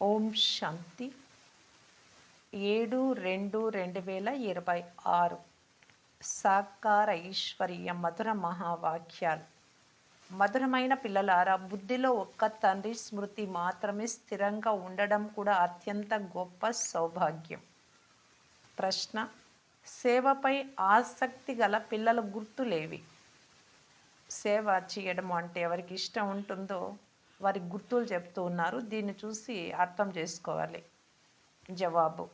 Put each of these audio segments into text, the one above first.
ఓం శాంతి. ఏడు రెండు రెండు వేల ఇరవై ఆరు. సాకార ఐశ్వర్య మధుర మహావాక్యాలు. మధురమైన పిల్లలారా బుద్ధిలో ఒక్క తండ్రి స్మృతి మాత్రమే స్థిరంగా ఉండడం కూడా అత్యంత గొప్ప సౌభాగ్యం. ప్రశ్న సేవపై ఆసక్తి గల పిల్లల గుర్తులేవి? సేవ చేయడం అంటే ఎవరికి ఇష్టం ఉంటుందో వారి గుర్తులు చెప్తూ ఉన్నారు. దీన్ని చూసి అర్థం చేసుకోవాలి. జవాబు.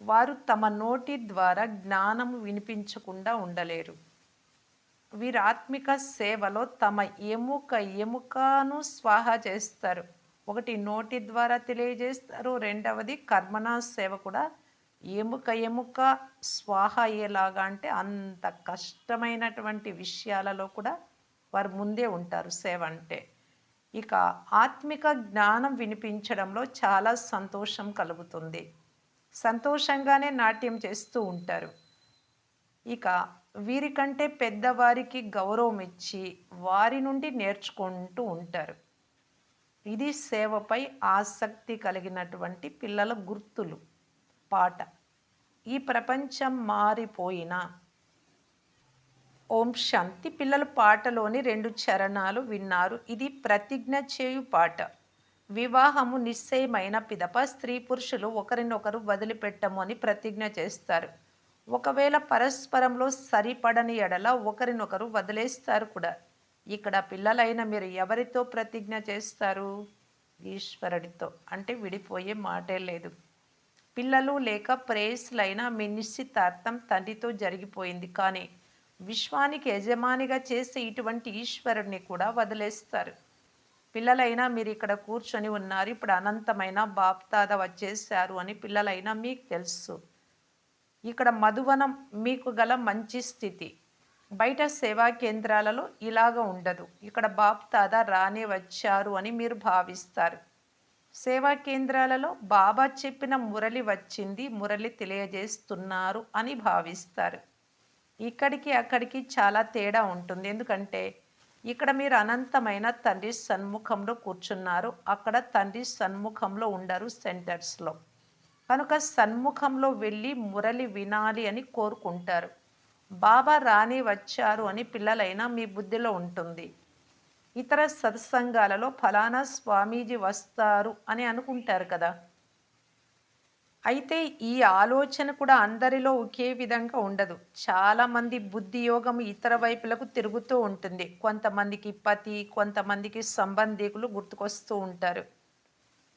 వారు తమ నోటి ద్వారా జ్ఞానం వినిపించకుండా ఉండలేరు. వీరు ఆత్మిక సేవలో తమ ఎముక ఎముకను స్వాహ చేస్తారు. ఒకటి నోటి ద్వారా తెలియజేస్తారు. రెండవది కర్మనా సేవ కూడా ఎముక ఎముక స్వాహ అయ్యేలాగా అంటే అంత కష్టమైనటువంటి విషయాలలో కూడా వారు ముందే ఉంటారు. సేవ అంటే ఇక ఆత్మిక జ్ఞానం వినిపించడంలో చాలా సంతోషం కలుగుతుంది. సంతోషంగానే నాట్యం చేస్తూ ఉంటారు. ఇక వీరికంటే పెద్దవారికి గౌరవం ఇచ్చి వారి నుండి నేర్చుకుంటూ ఉంటారు. ఇది సేవపై ఆసక్తి కలిగినటువంటి పిల్లల గుర్తులు. పాట. ఈ ప్రపంచం మారిపోయినా ఓం శాంతి. పిల్లల పాటలోని రెండు చరణాలు విన్నారు. ఇది ప్రతిజ్ఞ చేయు పాట. వివాహము నిశ్చయమైన పిదప. స్త్రీ పురుషులు ఒకరినొకరు వదిలిపెట్టము అని ప్రతిజ్ఞ చేస్తారు. ఒకవేళ పరస్పరంలో సరిపడని ఎడల ఒకరినొకరు వదిలేస్తారు కూడా. ఇక్కడ పిల్లలైన మీరు ఎవరితో ప్రతిజ్ఞ చేస్తారు? ఈశ్వరుడితో. అంటే విడిపోయే మాటే లేదు. పిల్లలు లేక ప్రేయస్లైన మీ నిశ్చితార్థం తండ్రితో జరిగిపోయింది. కానీ విశ్వానికి యజమానిగా చేసే ఇటువంటి ఈశ్వరుడిని కూడా వదిలేస్తారు. పిల్లలైనా మీరు ఇక్కడ కూర్చొని ఉన్నారు ఇప్పుడు అనంతమైన బాప్తాద వచ్చేసారు అని పిల్లలైనా మీకు తెలుసు. ఇక్కడ మధువనం మీకు గల మంచి స్థితి. బయట సేవా కేంద్రాలలో ఇలాగ ఉండదు. ఇక్కడ బాప్తాద రానే వచ్చారు అని మీరు భావిస్తారు. సేవా కేంద్రాలలో బాబా చెప్పిన మురళి వచ్చింది మురళి తెలియజేస్తున్నారు అని భావిస్తారు. ఇక్కడికి అక్కడికి చాలా తేడా ఉంటుంది. ఎందుకంటే ఇక్కడ మీరు అనంతమైన తండ్రి సన్ముఖంలో కూర్చున్నారు. అక్కడ తండ్రి సన్ముఖంలో ఉండరు సెంటర్స్లో. కనుక సన్ముఖంలో వెళ్ళి మురళి వినాలి అని కోరుకుంటారు. బాబా రాని వచ్చారు అని పిల్లలైనా మీ బుద్ధిలో ఉంటుంది. ఇతర సత్సంగాలలో ఫలానా స్వామీజీ వస్తారు అని అనుకుంటారు కదా. అయితే ఈ ఆలోచన కూడా అందరిలో ఒకే విధంగా ఉండదు. చాలామంది బుద్ధి యోగం ఇతర వైపులకు తిరుగుతూ ఉంటుంది. కొంతమందికి పతి కొంతమందికి సంబంధికులు గుర్తుకొస్తూ ఉంటారు.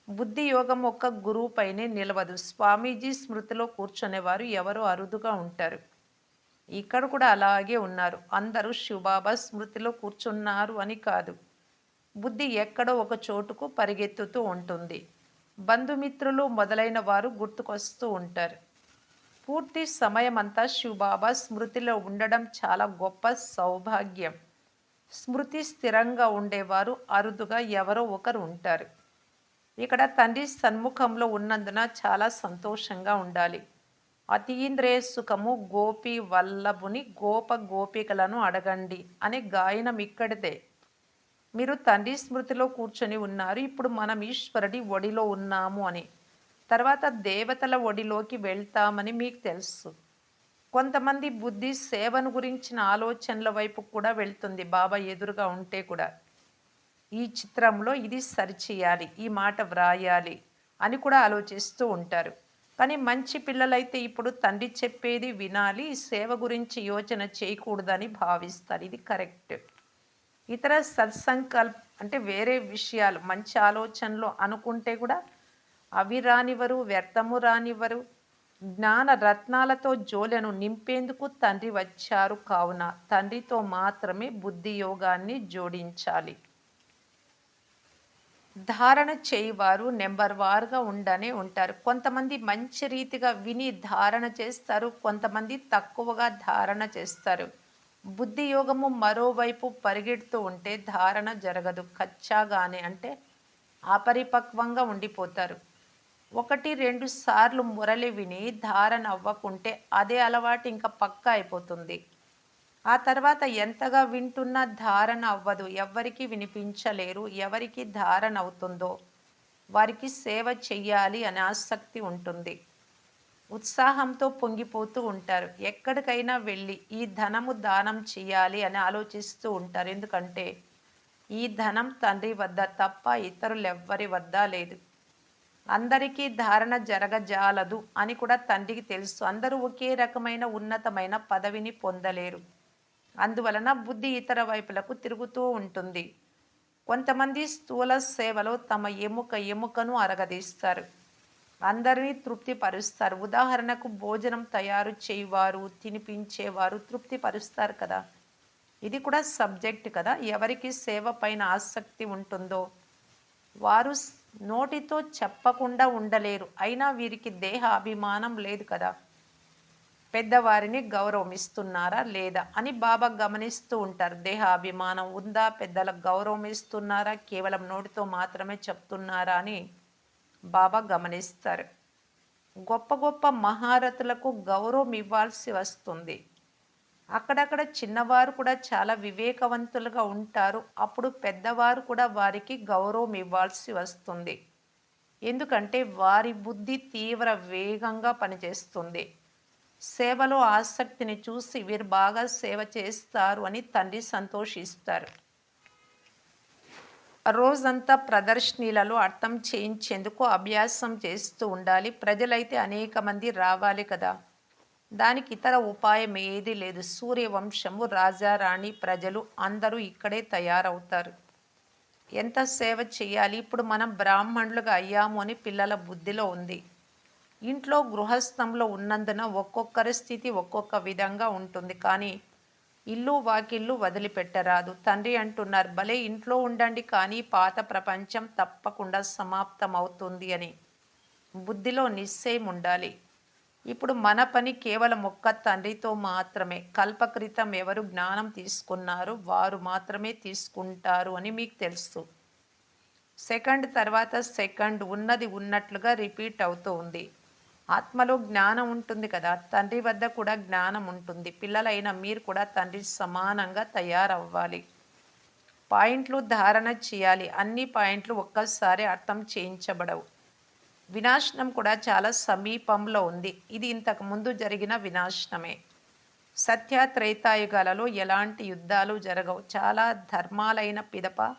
బుద్ధి యోగం ఒక్క గురువు పైనే నిలవదు. స్వామీజీ స్మృతిలో కూర్చునేవారు ఎవరో అరుదుగా ఉంటారు. ఇక్కడ కూడా అలాగే ఉన్నారు. అందరూ శివబాబా స్మృతిలో కూర్చున్నారు అని కాదు. బుద్ధి ఎక్కడో ఒక చోటుకు పరిగెత్తుతూ ఉంటుంది. బంధుమిత్రులు మొదలైన వారు గుర్తుకొస్తూ ఉంటారు. పూర్తి సమయమంతా శివబాబా స్మృతిలో ఉండడం చాలా గొప్ప సౌభాగ్యం. స్మృతి స్థిరంగా ఉండేవారు అరుదుగా ఎవరో ఒకరు ఉంటారు. ఇక్కడ తండ్రి సన్ముఖంలో ఉన్నందున చాలా సంతోషంగా ఉండాలి. అతీంద్రియ సుఖము గోపి వల్లభుని గోప గోపికలను అడగండి అనే గాయనం ఇక్కడిదే. మీరు తండ్రి స్మృతిలో కూర్చొని ఉన్నారు ఇప్పుడు మనం ఈశ్వరుడి ఒడిలో ఉన్నాము అని. తర్వాత దేవతల ఒడిలోకి వెళ్తామని మీకు తెలుసు. కొంతమంది బుద్ధి సేవను గురించిన ఆలోచనల వైపు కూడా వెళ్తుంది బాబా ఎదురుగా ఉంటే కూడా. ఈ చిత్రంలో ఇది సరిచేయాలి ఈ మాట వ్రాయాలి అని కూడా ఆలోచిస్తూ ఉంటారు. కానీ మంచి పిల్లలైతే ఇప్పుడు తండ్రి చెప్పేది వినాలి సేవ గురించి యోచన చేయకూడదని భావిస్తారు. ఇది కరెక్ట్. ఇతర సత్సంకల్ప అంటే వేరే విషయాలు మంచి ఆలోచనలు అనుకుంటే కూడా అవి రానివ్వరు వ్యర్థము రానివ్వరు. జ్ఞాన రత్నాలతో జోలెను నింపేందుకు తండ్రి వచ్చారు కావున తండ్రితో మాత్రమే బుద్ధి యోగాన్ని జోడించాలి. ధారణ చేయవారు నెంబర్ వారుగా ఉండనే ఉంటారు. కొంతమంది మంచి రీతిగా విని ధారణ చేస్తారు కొంతమంది తక్కువగా ధారణ చేస్తారు. బుద్ధి యోగము మరోవైపు పరిగెడుతూ ఉంటే ధారణ జరగదు. కచ్చాగానే అంటే అపరిపక్వంగా ఉండిపోతారు. ఒకటి రెండు సార్లు మురళి విని ధారణ అవ్వకుంటే అదే అలవాటు ఇంకా పక్కా అయిపోతుంది. ఆ తర్వాత ఎంతగా వింటున్నా ధారణ అవ్వదు. ఎవరికి వినిపించలేరు. ఎవరికి ధారణ అవుతుందో వారికి సేవ చెయ్యాలి అనే ఆసక్తి ఉంటుంది. ఉత్సాహంతో పొంగిపోతూ ఉంటారు. ఎక్కడికైనా వెళ్ళి ఈ ధనము దానం చేయాలి అని ఆలోచిస్తూ ఉంటారు. ఎందుకంటే ఈ ధనం తండ్రి వద్ద తప్ప ఇతరులెవ్వరి వద్ద లేదు. అందరికీ ధారణ జరగజాలదు అని కూడా తండ్రికి తెలుసు. అందరూ ఒకే రకమైన ఉన్నతమైన పదవిని పొందలేరు. అందువలన బుద్ధి ఇతర వైపులకు తిరుగుతూ ఉంటుంది. కొంతమంది స్థూల సేవలో తమ ఎముక ఎముకను అరగదీస్తారు. అందరినీ తృప్తిపరుస్తారు. ఉదాహరణకు భోజనం తయారు చేయవారు తినిపించేవారు తృప్తిపరుస్తారు కదా. ఇది కూడా సబ్జెక్ట్ కదా. ఎవరికి సేవ పైన ఆసక్తి ఉంటుందో వారు నోటితో చెప్పకుండా ఉండలేరు. అయినా వీరికి దేహ అభిమానం లేదు కదా. పెద్దవారిని గౌరవం ఇస్తున్నారా లేదా అని బాబా గమనిస్తూ ఉంటారు. దేహ అభిమానం ఉందా? పెద్దలకు గౌరవం ఇస్తున్నారా కేవలం నోటితో మాత్రమే చెప్తున్నారా అని బాబా గమనిస్తారు. గొప్ప గొప్ప మహారథులకు గౌరవం ఇవ్వాల్సి వస్తుంది. అక్కడక్కడ చిన్నవారు కూడా చాలా వివేకవంతులుగా ఉంటారు. అప్పుడు పెద్దవారు కూడా వారికి గౌరవం ఇవ్వాల్సి వస్తుంది. ఎందుకంటే వారి బుద్ధి తీవ్ర వేగంగా పనిచేస్తుంది. సేవలో ఆసక్తిని చూసి వీరు బాగా సేవ చేస్తారు అని తండ్రి సంతోషిస్తారు. రోజంతా ప్రదర్శనీలలో అర్థం చేయించేందుకు అభ్యాసం చేస్తూ ఉండాలి. ప్రజలైతే అనేక మంది రావాలి కదా. దానికి ఇతర ఉపాయం ఏది లేదు. సూర్యవంశము రాజారాణి ప్రజలు అందరూ ఇక్కడే తయారవుతారు. ఎంత సేవ చేయాలి? ఇప్పుడు మనం బ్రాహ్మణులుగా అయ్యాము అని పిల్లల బుద్ధిలో ఉంది. ఇంట్లో గృహస్థంలో ఉన్నందున ఒక్కొక్కరి స్థితి ఒక్కొక్క విధంగా ఉంటుంది. కానీ ఇల్లు వాకిల్లు వదిలిపెట్టరాదు. తండ్రి అంటున్నారు భలే ఇంట్లో ఉండండి కానీ పాత ప్రపంచం తప్పకుండా సమాప్తం అవుతుంది అని. బుద్ధిలో నిశ్చయం ఉండాలి. ఇప్పుడు మన పని కేవలం ఒక్క తండ్రితో మాత్రమే. కల్పకృతం ఎవరు జ్ఞానం తీసుకున్నారో వారు మాత్రమే తీసుకుంటారు అని మీకు తెలుసు. సెకండ్ తర్వాత సెకండ్ ఉన్నది ఉన్నట్లుగా రిపీట్ అవుతూ ఉంది. ఆత్మలో జ్ఞానం ఉంటుంది కదా. తండ్రి వద్ద కూడా జ్ఞానం ఉంటుంది. పిల్లలైన మీరు కూడా తండ్రి సమానంగా తయారవ్వాలి. పాయింట్లు ధారణ చేయాలి. అన్ని పాయింట్లు ఒక్కసారి అర్థం చేయించబడవు. వినాశనం కూడా చాలా సమీపంలో ఉంది. ఇది ఇంతకు ముందు జరిగిన వినాశనమే. సత్య త్రేతాయుగాలలో ఎలాంటి యుద్ధాలు జరగవు. చాలా ధర్మాలైన పిదప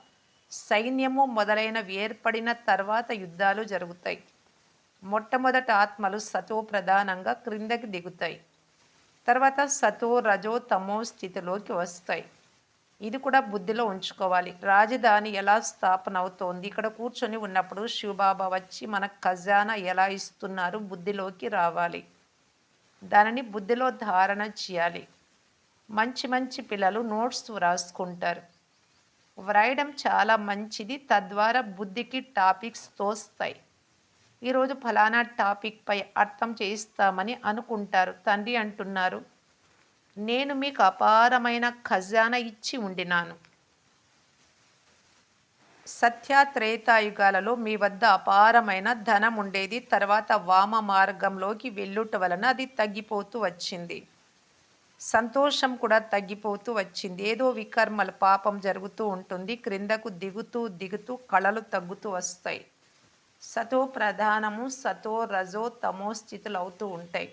సైన్యము మొదలైనవి ఏర్పడిన తర్వాత యుద్ధాలు జరుగుతాయి. మొట్టమొదట ఆత్మలు సతో ప్రధానంగా క్రిందకి దిగుతాయి. తర్వాత సతో రజో తమో స్థితిలోకి వస్తాయి. ఇది కూడా బుద్ధిలో ఉంచుకోవాలి. రాజధాని ఎలా స్థాపన అవుతోంది? ఇక్కడ కూర్చొని ఉన్నప్పుడు శివబాబా వచ్చి మన ఖజానా ఎలా ఇస్తున్నారు? బుద్ధిలోకి రావాలి. దానిని బుద్ధిలో ధారణ చేయాలి. మంచి మంచి పిల్లలు నోట్స్ వ్రాసుకుంటారు వ్రాయడం చాలా మంచిది. తద్వారా బుద్ధికి టాపిక్స్ తోస్తాయి. ఈరోజు ఫలానా టాపిక్పై అర్థం చేయిస్తామని అనుకుంటారు. తండ్రి అంటున్నారు నేను మీకు అపారమైన ఖజానా ఇచ్చి ఉండినాను. సత్య త్రేతాయుగాలలో మీ వద్ద అపారమైన ధనం ఉండేది. తర్వాత వామ మార్గంలోకి వెళ్ళుట వలన అది తగ్గిపోతూ వచ్చింది. సంతోషం కూడా తగ్గిపోతూ వచ్చింది. ఏదో వికర్మల పాపం జరుగుతూ ఉంటుంది. క్రిందకు దిగుతూ దిగుతూ కళలు తగ్గుతూ వస్తాయి. సతో ప్రధానము సతో రజో తమో స్థితులు అవుతూ ఉంటాయి.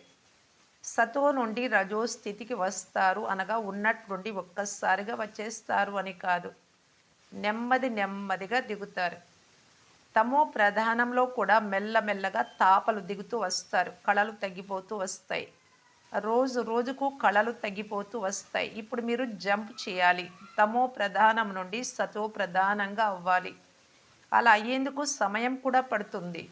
సతో నుండి రజో స్థితికి వస్తారు అనగా ఉన్నట్టుండి ఒక్కసారిగా వచ్చేస్తారు అని కాదు. నెమ్మది నెమ్మదిగా దిగుతారు. తమో ప్రధానంలో కూడా మెల్లమెల్లగా తాపలు దిగుతూ వస్తారు కళలు తగ్గిపోతూ వస్తాయి. రోజు రోజుకు కళలు తగ్గిపోతూ వస్తాయి. ఇప్పుడు మీరు జంప్ చేయాలి. తమో ప్రధానం నుండి సతో ప్రధానంగా అవ్వాలి. అలా అయ్యేందుకు సమయం కూడా పడుతుంది.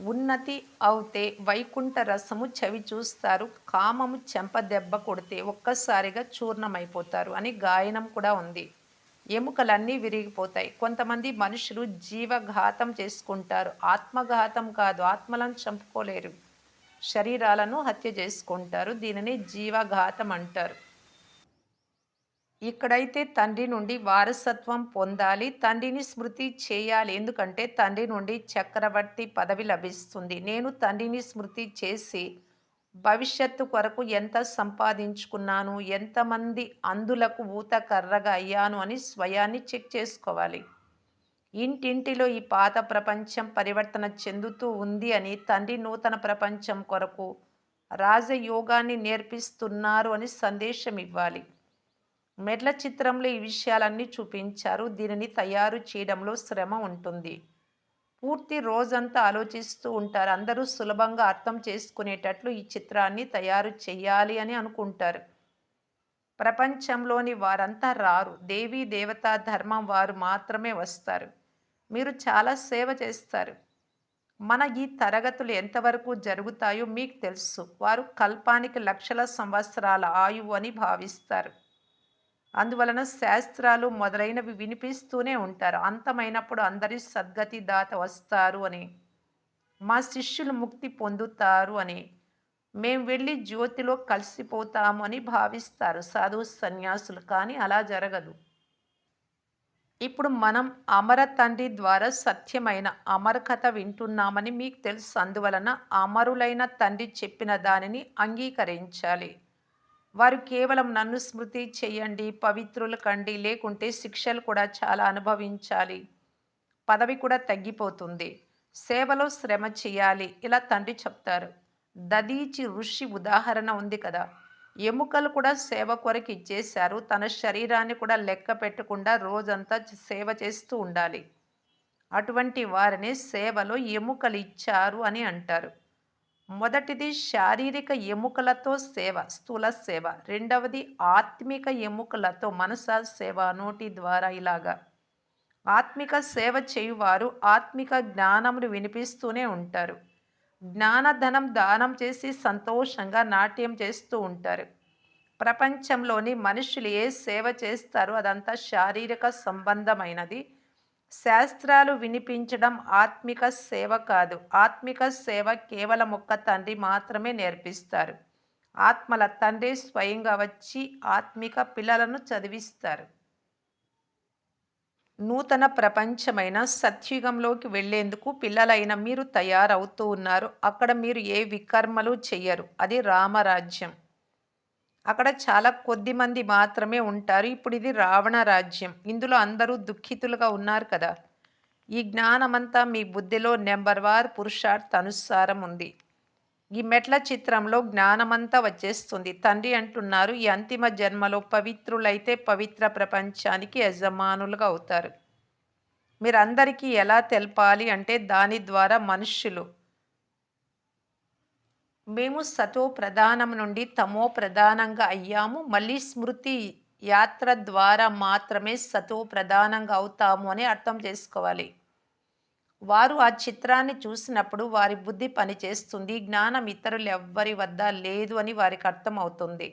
ఉన్నతి అవుతే వైకుంఠ రసము చవి చూస్తారు. కామము చెంప దెబ్బ కొడితే ఒక్కసారిగా చూర్ణమైపోతారు అని గాయనం కూడా ఉంది. ఎముకలన్నీ విరిగిపోతాయి. కొంతమంది మనుషులు జీవఘాతం చేసుకుంటారు. ఆత్మఘాతం కాదు ఆత్మలను చంపుకోలేరు. శరీరాలను హత్య చేసుకుంటారు. దీనిని జీవఘాతం అంటారు. ఇక్కడైతే తండ్రి నుండి వారసత్వం పొందాలి తండ్రిని స్మృతి చేయాలి. ఎందుకంటే తండ్రి నుండి చక్రవర్తి పదవి లభిస్తుంది. నేను తండ్రిని స్మృతి చేసి భవిష్యత్తు కొరకు ఎంత సంపాదించుకున్నాను ఎంతమంది అందులకు ఊతకర్రగా అయ్యాను అని స్వయాన్ని చెక్ చేసుకోవాలి. ఇంటింటిలో ఈ పాత ప్రపంచం పరివర్తన చెందుతూ ఉంది అని తండ్రి నూతన ప్రపంచం కొరకు రాజయోగాన్ని నేర్పిస్తున్నారు అని సందేశం ఇవ్వాలి. మెట్ల చిత్రంలో ఈ విషయాలన్నీ చూపించారు. దీనిని తయారు చేయడంలో శ్రమ ఉంటుంది. పూర్తి రోజంతా ఆలోచిస్తూ ఉంటారు. అందరూ సులభంగా అర్థం చేసుకునేటట్లు ఈ చిత్రాన్ని తయారు చేయాలి అని అనుకుంటారు. ప్రపంచంలోని వారంతా రారు. దేవీ దేవతా ధర్మం వారు మాత్రమే వస్తారు. మీరు చాలా సేవ చేస్తారు. మన ఈ తరగతులు ఎంతవరకు జరుగుతాయో మీకు తెలుసు. వారు కల్పానికి లక్షల సంవత్సరాల ఆయువు అని భావిస్తారు. అందువలన శాస్త్రాలు మొదలైనవి వినిపిస్తూనే ఉంటారు. అంతమైనప్పుడు అందరి సద్గతి దాత వస్తారు అని. మా శిష్యులు ముక్తి పొందుతారు అని. మేము వెళ్ళి జ్యోతిలో కలిసిపోతాము అని భావిస్తారు సాధు సన్యాసులు కానీ అలా జరగదు. ఇప్పుడు మనం అమర తండ్రి ద్వారా సత్యమైన అమర కథ వింటున్నామని మీకు తెలుసు. అందువలన అమరులైన తండ్రి చెప్పిన దానిని అంగీకరించాలి. వారు కేవలం నన్ను స్మృతి చేయండి పవిత్రులు కండి లేకుంటే శిక్షలు కూడా చాలా అనుభవించాలి. పదవి కూడా తగ్గిపోతుంది. సేవలో శ్రమ చేయాలి ఇలా తండ్రి చెప్తారు. దదీచి ఋషి ఉదాహరణ ఉంది కదా. ఎముకలు కూడా సేవ కొరకు ఇచ్చేశారు. తన శరీరాన్ని కూడా లెక్క పెట్టకుండా రోజంతా సేవ చేస్తూ ఉండాలి. అటువంటి వారిని సేవలో ఎముకలు ఇచ్చారు అని అంటారు. మొదటిది శారీరక ఎముకలతో సేవ స్థూల సేవ. రెండవది ఆత్మిక ఎముకలతో మనస సేవ నోటి ద్వారా ఇలాగా. ఆత్మిక సేవ చేయువారు ఆత్మిక జ్ఞానమును వినిపిస్తూనే ఉంటారు. జ్ఞానధనం దానం చేసి సంతోషంగా నాట్యం చేస్తూ ఉంటారు. ప్రపంచంలోని మనుషులు ఏ సేవ చేస్తారో అదంతా శారీరక సంబంధమైనది. శాస్త్రాలు వినిపించడం ఆత్మిక సేవ కాదు. ఆత్మిక సేవ కేవలం ఒక్క తండ్రి మాత్రమే నేర్పిస్తారు. ఆత్మల తండ్రి స్వయంగా వచ్చి ఆత్మిక పిల్లలను చదివిస్తారు. నూతన ప్రపంచమైన సత్యుగంలోకి వెళ్ళేందుకు పిల్లలైన మీరు తయారవుతూ ఉన్నారు. అక్కడ మీరు ఏ వికర్మలు చెయ్యరు అది రామరాజ్యం. అక్కడ చాలా కొద్ది మంది మాత్రమే ఉంటారు. ఇప్పుడు ఇది రావణ రాజ్యం. ఇందులో అందరూ దుఃఖితులుగా ఉన్నారు కదా. ఈ జ్ఞానమంతా మీ బుద్ధిలో నెంబర్ వార్ పురుషార్థ అనుసారం ఉంది. ఈ మెట్ల చిత్రంలో జ్ఞానమంతా వచ్చేస్తుంది. తండ్రి అంటున్నారు ఈ అంతిమ జన్మలో పవిత్రులైతే పవిత్ర ప్రపంచానికి యజమానులుగా అవుతారు. మీరందరికీ ఎలా తెలపాలి అంటే దాని ద్వారా మనుష్యులు మేము సతో ప్రధానం నుండి తమో ప్రధానంగా అయ్యాము. మళ్ళీ స్మృతి యాత్ర ద్వారా మాత్రమే సతో ప్రధానంగా అవుతాము అని అర్థం చేసుకోవాలి. వారు ఆ చిత్రాన్ని చూసినప్పుడు వారి బుద్ధి పనిచేస్తుంది జ్ఞానం ఇతరులు ఎవ్వరి వద్ద లేదు అని వారికి అర్థమవుతుంది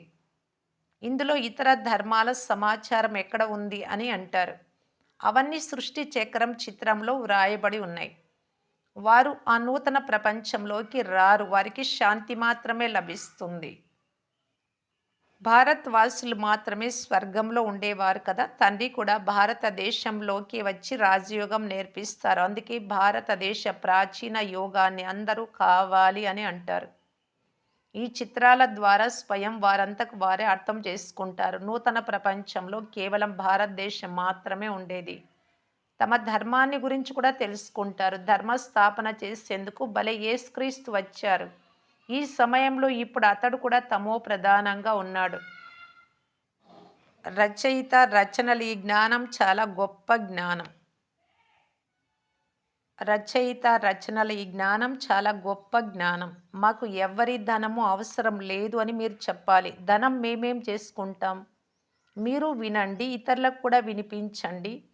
ఇందులో ఇతర ధర్మాల సమాచారం ఎక్కడ ఉంది అని అంటారు. అవన్నీ సృష్టి చక్రం చిత్రంలో వ్రాయబడి ఉన్నాయి. వారు ఆ నూతన ప్రపంచంలోకి రారు. వారికి శాంతి మాత్రమే లభిస్తుంది. భారత్ వాసులు మాత్రమే స్వర్గంలో ఉండేవారు కదా. తండ్రి కూడా భారతదేశంలోకి వచ్చి రాజయోగం నేర్పిస్తారు. అందుకే భారతదేశ ప్రాచీన యోగాన్ని అందరూ కావాలి అని అంటారు. ఈ చిత్రాల ద్వారా స్వయం వారంతకు వారే అర్థం చేసుకుంటారు. నూతన ప్రపంచంలో కేవలం భారతదేశం మాత్రమే ఉండేది. తమ ధర్మాన్ని గురించి కూడా తెలుసుకుంటారు. ధర్మ స్థాపన చేసేందుకు భలే యేసుక్రీస్తు వచ్చారు. ఈ సమయంలో ఇప్పుడు అతడు కూడా తమో ప్రధానంగా ఉన్నాడు. రచయిత రచనలు ఈ జ్ఞానం చాలా గొప్ప జ్ఞానం. రచయిత రచనల ఈ జ్ఞానం చాలా గొప్ప జ్ఞానం. మాకు ఎవరి ధనము అవసరం లేదు అని మీరు చెప్పాలి. ధనం మేమేం చేసుకుంటాం? మీరు వినండి ఇతరులకు కూడా వినిపించండి.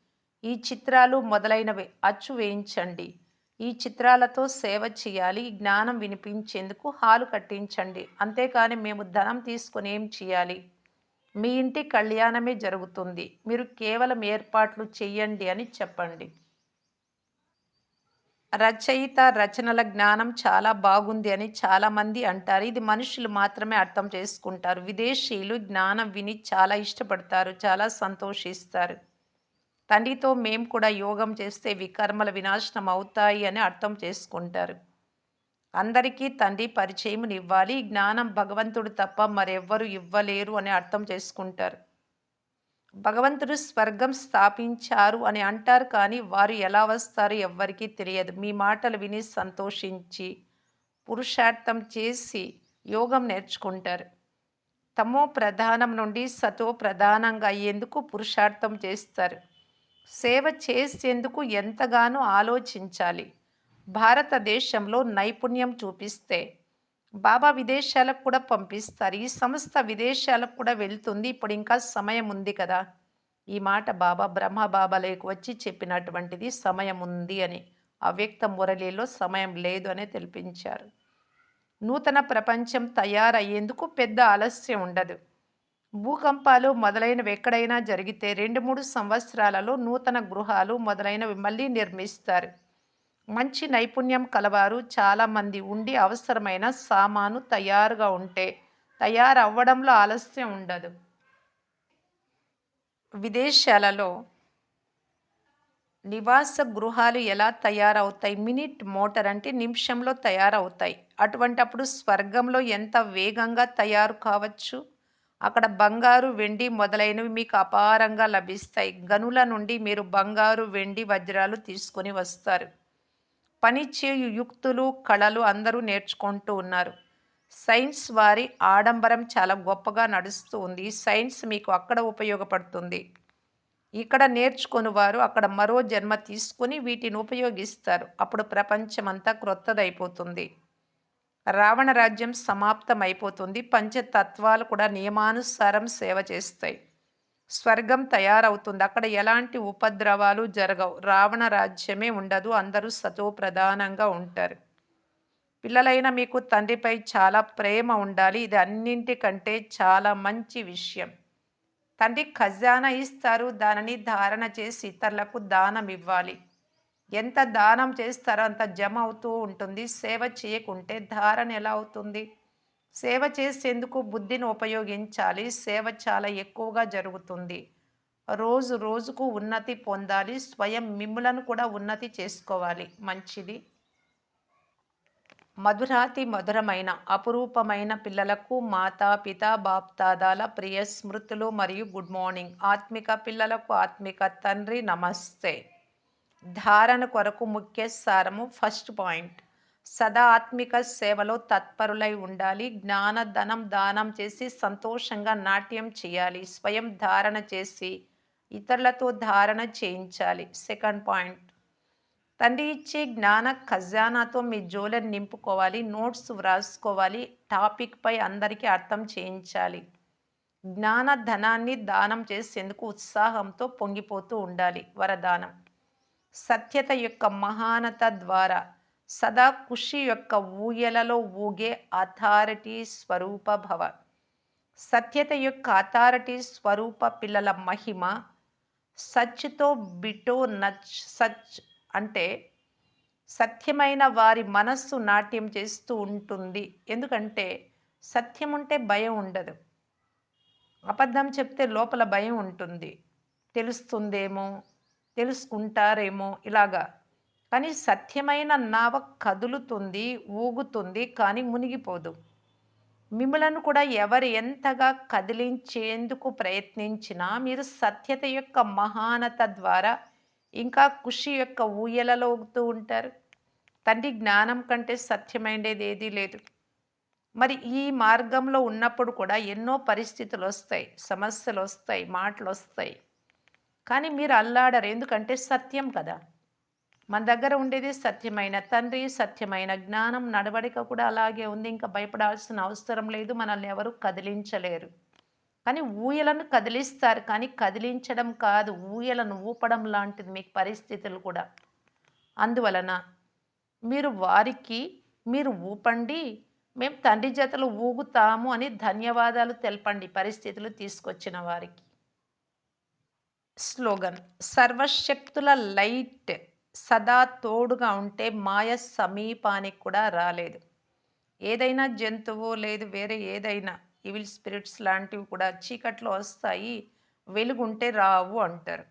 ఈ చిత్రాలు మొదలైనవి. అచ్చు వేయించండి. ఈ చిత్రాలతో సేవ చేయాలి. జ్ఞానం వినిపించేందుకు హాలు కట్టించండి. అంతేకాని మేము ధనం తీసుకొని ఏం చేయాలి? మీ ఇంటి కళ్యాణమే జరుగుతుంది. మీరు కేవలం ఏర్పాట్లు చెయ్యండి అని చెప్పండి. రచయిత రచనల జ్ఞానం చాలా బాగుంది అని చాలామంది అంటారు. ఇది మనుషులు మాత్రమే అర్థం చేసుకుంటారు. విదేశీయులు జ్ఞానం విని చాలా ఇష్టపడతారు. చాలా సంతోషిస్తారు. తండ్రితో మేము కూడా యోగం చేస్తే వికర్మల వినాశనం అవుతాయి అని అర్థం చేసుకుంటారు. అందరికీ తండ్రి పరిచయమునివ్వాలి ఇవ్వాలి జ్ఞానం భగవంతుడు తప్ప మరెవ్వరు ఇవ్వలేరు అని అర్థం చేసుకుంటారు. భగవంతుడు స్వర్గం స్థాపించారు అని అంటారు కానీ వారు ఎలా వస్తారు ఎవ్వరికీ తెలియదు. మీ మాటలు విని సంతోషించి పురుషార్థం చేసి యోగం నేర్చుకుంటారు. తమో ప్రధానం నుండి సతో ప్రధానంగా అయ్యేందుకు పురుషార్థం చేస్తారు. సేవ చేసేందుకు ఎంతగానో ఆలోచించాలి. భారతదేశంలో నైపుణ్యం చూపిస్తే బాబా విదేశాలకు కూడా పంపిస్తారు. ఈ సంస్థ విదేశాలకు కూడా వెళ్తుంది. ఇప్పుడు ఇంకా సమయం ఉంది కదా. ఈ మాట బాబా బ్రహ్మ బాబాలకు వచ్చి చెప్పినటువంటిది సమయం ఉంది అని అవ్యక్త మురళిలో సమయం లేదు అని తెలిపించారు. నూతన ప్రపంచం తయారయ్యేందుకు పెద్ద ఆలస్యం ఉండదు. భూకంపాలు మొదలైనవి ఎక్కడైనా జరిగితే రెండు మూడు సంవత్సరాలలో నూతన గృహాలు మొదలైనవి మళ్ళీ నిర్మిస్తారు. మంచి నైపుణ్యం కలవారు చాలామంది ఉండి అవసరమైన సామాను తయారుగా ఉంటే తయారవ్వడంలో ఆలస్యం ఉండదు. విదేశాలలో నివాస గృహాలు ఎలా తయారవుతాయి? మినిట్ మోటార్ అంటే నిమిషంలో తయారవుతాయి. అటువంటప్పుడు స్వర్గంలో ఎంత వేగంగా తయారు కావచ్చు? అక్కడ బంగారు వెండి మొదలైనవి మీకు అపారంగా లభిస్తాయి. గనుల నుండి మీరు బంగారు వెండి వజ్రాలు తీసుకొని వస్తారు. పనిచేయు యుక్తులు కళలు అందరూ నేర్చుకుంటూ ఉన్నారు. సైన్స్ వారి ఆడంబరం చాలా గొప్పగా నడుస్తూ ఉంది. సైన్స్ మీకు అక్కడ ఉపయోగపడుతుంది. ఇక్కడ నేర్చుకుని వారు అక్కడ మరో జన్మ తీసుకుని వీటిని ఉపయోగిస్తారు. అప్పుడు ప్రపంచమంతా క్రొత్తదైపోతుంది. రావణ రాజ్యం సమాప్తం అయిపోతుంది పంచతత్వాలు కూడా నియమానుసారం సేవ చేస్తాయి. స్వర్గం తయారవుతుంది. అక్కడ ఎలాంటి ఉపద్రవాలు జరగవు. రావణ రాజ్యమే ఉండదు. అందరూ సతో ప్రధానంగా ఉంటారు. పిల్లలైన మీకు తండ్రిపై చాలా ప్రేమ ఉండాలి. ఇది అన్నింటికంటే చాలా మంచి విషయం. తండ్రి ఖజానా ఇస్తారు. దానిని ధారణ చేసి ఇతరులకు దానం ఇవ్వాలి ఎంత దానం చేస్తారో అంత జమ అవుతూ ఉంటుంది. సేవ చేయకుంటే ధారణ ఎలా అవుతుంది? సేవ చేసేందుకు బుద్ధిని ఉపయోగించాలి. సేవ చాలా ఎక్కువగా జరుగుతుంది. రోజు రోజుకు ఉన్నతి పొందాలి. స్వయం మిమ్ములను కూడా ఉన్నతి చేసుకోవాలి. మంచిది. మధురాతి మధురమైన అపురూపమైన పిల్లలకు మాతా పిత బాప్తాదాల ప్రియ స్మృతులు మరియు గుడ్ మార్నింగ్. ఆత్మిక పిల్లలకు ఆత్మిక తండ్రి నమస్తే. ధారణ కొరకు ముఖ్య సారము ఫస్ట్ పాయింట్. సదా ఆత్మిక సేవలో తత్పరులై ఉండాలి. జ్ఞాన ధనం దానం చేసి సంతోషంగా నాట్యం చేయాలి. స్వయం ధారణ చేసి ఇతరులతో ధారణ చేయించాలి. Second point. తండ్రి ఇచ్చే జ్ఞాన ఖజానాతో మీ జోలను నింపుకోవాలి. నోట్స్ వ్రాసుకోవాలి. టాపిక్పై అందరికీ అర్థం చేయించాలి. జ్ఞాన ధనాన్ని దానం చేసేందుకు ఉత్సాహంతో పొంగిపోతూ ఉండాలి. వరదానం. సత్యత యొక్క మహానత ద్వారా సదా కుషి యొక్క ఊయలలో ఊగే అథారిటీ స్వరూప భవ. సత్యత యొక్క అథారిటీ స్వరూప పిల్లల మహిమ సచ్తో బిటో నచ్ సచ్ అంటే సత్యమైన వారి మనస్సు నాట్యం చేస్తూ ఉంటుంది. ఎందుకంటే సత్యం ఉంటే భయం ఉండదు. అబద్ధం చెప్తే లోపల భయం ఉంటుంది. తెలుస్తుందేమో? తెలుసుకుంటారేమో ఇలాగా. కానీ సత్యమైన నావ కదులుతుంది ఊగుతుంది కానీ మునిగిపోదు. మిమ్మలను కూడా ఎవరు ఎంతగా కదిలించేందుకు ప్రయత్నించినా మీరు సత్యత యొక్క మహానత ద్వారా ఇంకా ఖుషి యొక్క ఊయలలో ఊగుతూ ఉంటారు. తండ్రి జ్ఞానం కంటే సత్యమైనది ఏదీ లేదు. మరి ఈ మార్గంలో ఉన్నప్పుడు కూడా ఎన్నో పరిస్థితులు వస్తాయి సమస్యలు వస్తాయి మాటలు వస్తాయి. కానీ మీరు అల్లాడరు. ఎందుకంటే సత్యం కదా. మన దగ్గర ఉండేది సత్యమైన తండ్రి సత్యమైన జ్ఞానం నడవడిక కూడా అలాగే ఉంది. ఇంకా భయపడాల్సిన అవసరం లేదు. మనల్ని ఎవరు కదిలించలేరు. కానీ ఊయలను కదిలిస్తారు. కానీ కదిలించడం కాదు. ఊయలను ఊపడం లాంటిది మీకు పరిస్థితులు కూడా. అందువలన మీరు వారికి మీరు ఊపండి. మేము తండ్రి జతలు ఊగుతాము అని ధన్యవాదాలు తెలపండి పరిస్థితులు తీసుకొచ్చిన వారికి. స్లోగన్. సర్వశక్తుల లైట్ సదా తోడుగా ఉంటే మాయ సమీపానికి కూడా రాలేదు. ఏదైనా జంతువు లేదు వేరే ఏదైనా ఇవిల్ స్పిరిట్స్ లాంటివి కూడా చీకట్లో వస్తాయి వెలుగుంటే రావు అంటారు.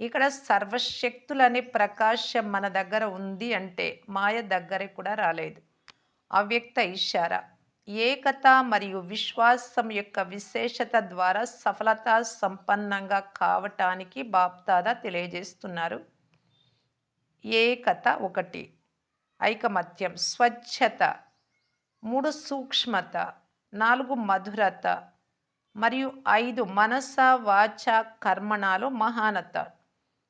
ఇక్కడ సర్వశక్తులనే ప్రకాశం మన దగ్గర ఉంది అంటే మాయ దగ్గర కూడా రాలేదు. అవ్యక్త ఇషారా ఏకత మరియు విశ్వాసం యొక్క విశేషత ద్వారా సఫలత సంపన్నంగా కావటానికి బాప్దాదా తెలియజేస్తున్నారు. ఏకత ఒకటి. ఐకమత్యం స్వచ్ఛత మూడు సూక్ష్మత నాలుగు మధురత మరియు ఐదు మనస వాచ కర్మణాలు మహానత.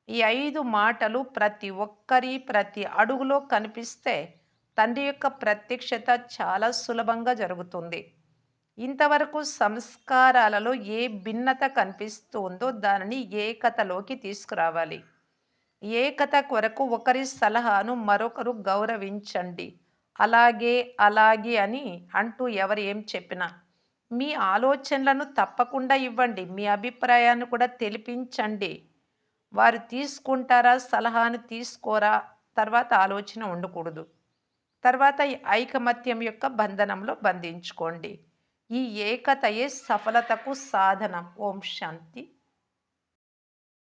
ఈ ఐదు మాటలు ప్రతి ఒక్కరి ప్రతి అడుగులో కనిపిస్తే తండ్రి యొక్క ప్రత్యక్షత చాలా సులభంగా జరుగుతుంది. ఇంతవరకు సంస్కారాలలో ఏ భిన్నత కనిపిస్తుందో దానిని ఏకతలోకి తీసుకురావాలి. ఏకత కొరకు ఒకరి సలహాను మరొకరు గౌరవించండి. అలాగే అలాగే అని అంటూ ఎవరు ఏం చెప్పినా మీ ఆలోచనలను తప్పకుండా ఇవ్వండి. మీ అభిప్రాయాన్ని కూడా తెలిపించండి. వారు తీసుకుంటారా సలహాను తీసుకోరా తర్వాత ఆలోచన ఉండకూడదు. తర్వాత ఈ ఐకమత్యం యొక్క బంధనంలో బంధించుకోండి. ఈ ఏకతయే సఫలతకు సాధనం. ఓం శాంతి.